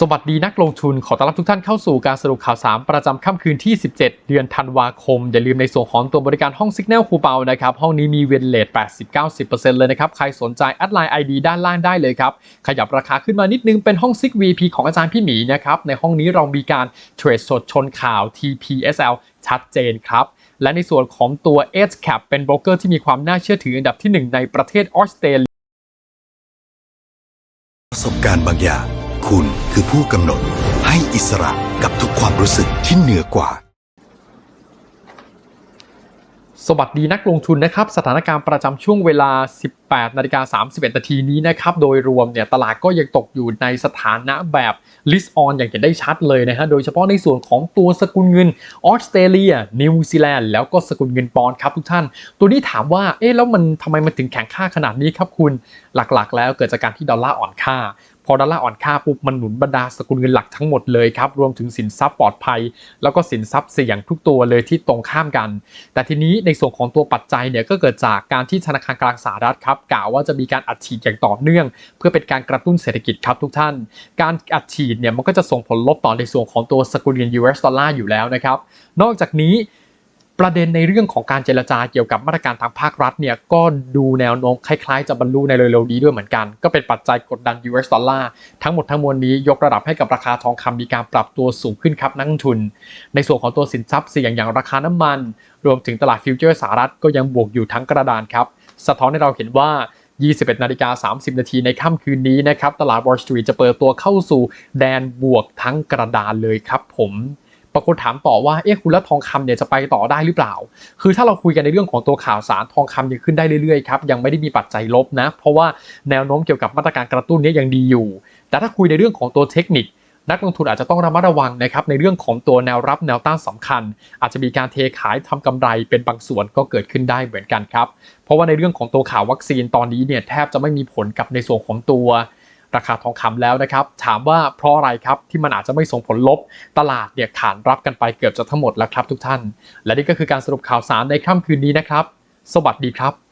สวัสดีนักลงทุนขอต้อนรับทุกท่านเข้าสู่การสรุปข่าวสารประจำค่ำคืนที่ 17 เดือนธันวาคม อย่าลืมในส่วนของตัวบริการห้อง Signal คูเปานะครับ ห้องนี้มีเวนเลท80-90%เลยนะครับ ใครสนใจแอดไลน์ ID ด้านล่างได้เลยครับ ขยับราคาขึ้นมานิดนึงเป็นห้อง Sig VP ของอาจารย์พี่หมีนะครับ ในห้องนี้เรามีการเทรดสดชนข่าว TPSL ชัดเจนครับและในส่วนของตัว Edge Cap เป็นโบรกเกอร์ที่มีความน่าเชื่อถืออันดับที่หนึ่งในประเทศออสเตรเลียประสบการณ์บางอย่าง คุณคือผู้กำหนดให้อิสระกับทุกความรู้สึกที่เหนือกว่า สวัสดีนักลงทุนนะครับ สถานการณ์ประจำช่วงเวลา 18นาฬิกา31นาทีนี้นะครับ โดยรวมเนี่ยตลาดก็ยังตกอยู่ในสถานะแบบ list on อย่างเห็นได้ชัดเลยนะฮะ โดยเฉพาะในส่วนของตัวสกุลเงินออสเตรเลีย นิวซีแลนด์ แล้วก็สกุลเงินปอนด์ครับทุกท่าน ตัวนี้ถามว่า เอ๊ะแล้วมันทำไมมันถึงแข็งค่าขนาดนี้ครับคุณ หลักๆ แล้วเกิดจากการที่ดอลลาร์อ่อนค่า พอดอลลาร์อ่อนค่าปุ๊บมันหนุนบรรดาสกุลเงินหลักทั้งหมดเลยครับรวมถึงสินทรัพย์ปลอดภัย แล้วก็สินทรัพย์เสี่ยงทุกตัวเลยที่ตรงข้ามกัน แต่ทีนี้ในส่วนของตัวปัจจัยเนี่ยก็เกิดจากการที่ธนาคารกลางสหรัฐครับกล่าวว่าจะมีการอัดฉีดอย่างต่อเนื่อง เพื่อเป็นการกระตุ้นเศรษฐกิจครับทุกท่าน การอัดฉีดเนี่ยมันก็จะส่งผลลบต่อในส่วนของตัวสกุลเงิน US ดอลลาร์อยู่แล้วนะครับนอกจากนี้ ประเด็นในเรื่องของการเจรจาเกี่ยวกับมาตรการทางภาครัฐเนี่ยก็ดูแนวโน้มคล้ายๆ จะบรรลุในเร็วๆนี้ด้วยเหมือนกัน ก็เป็นปัจจัยกดดัน US ดอลลาร์ทั้งหมดทั้งมวลนี้ยกระดับให้กับราคาทองคำมีการปรับตัวสูงขึ้นครับนักลงทุน ในส่วนของตัวสินทรัพย์เสี่ยงอย่างราคาน้ำมัน รวมถึงตลาดฟิวเจอร์สหรัฐก็ยังบวกอยู่ทั้งกระดานครับ สะท้อนให้เราเห็นว่า 21นาฬิกา30 นาทีในค่ำคืนนี้นะครับตลาด Wall Street จะเปิดตัวเข้าสู่แดนบวกทั้งกระดานเลยครับผม บางคนถามต่อว่าเอ๊ะคุณแล้วทองคำเนี่ยจะไปต่อได้หรือเปล่า คือถ้าเราคุยกันในเรื่องของตัวข่าวสารทองคำยังขึ้นได้เรื่อยๆครับยังไม่ได้มีปัจจัยลบนะ เพราะว่าแนวโน้มเกี่ยวกับมาตรการกระตุ้นนี้ยังดีอยู่ แต่ถ้าคุยในเรื่องของตัวเทคนิค นักลงทุนอาจจะต้องระมัดระวังนะครับในเรื่องของตัวแนวรับแนวต้านสำคัญ อาจจะมีการเทขายทำกำไรเป็นบางส่วนก็เกิดขึ้นได้เหมือนกันครับเพราะว่าในเรื่องของตัวข่าววัคซีนตอนนี้เนี่ยแทบจะไม่มีผลกับในส่วนของตัว ราคาทองคำแล้วนะครับ ถามว่าเพราะอะไรครับที่มันอาจจะไม่ส่งผลลบตลาดเนี่ยขานรับกันไปเกือบจะทั้งหมดแล้วครับทุกท่าน และนี่ก็คือการสรุปข่าวสารในค่ำคืนนี้นะครับ สวัสดีครับ